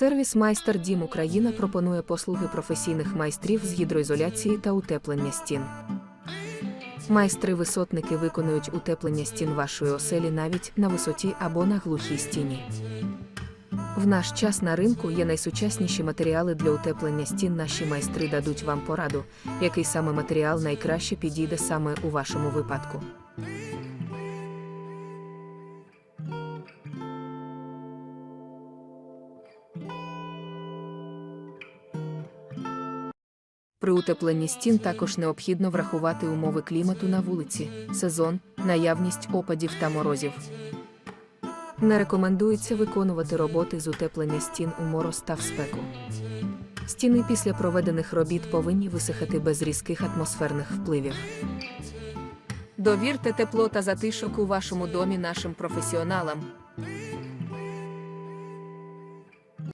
Сервіс Майстер Дім Україна пропонує послуги професійних майстрів з гідроізоляції та утеплення стін. Майстри-висотники виконують утеплення стін вашої оселі навіть на висоті або на глухій стіні. В наш час на ринку є найсучасніші матеріали для утеплення стін. Наші майстри дадуть вам пораду, який саме матеріал найкраще підійде саме у вашому випадку. При утепленні стін також необхідно врахувати умови клімату на вулиці, сезон, наявність опадів та морозів. Не рекомендується виконувати роботи з утеплення стін у мороз та в спеку. Стіни після проведених робіт повинні висихати без різких атмосферних впливів. Довірте тепло та затишок у вашому домі нашим професіоналам.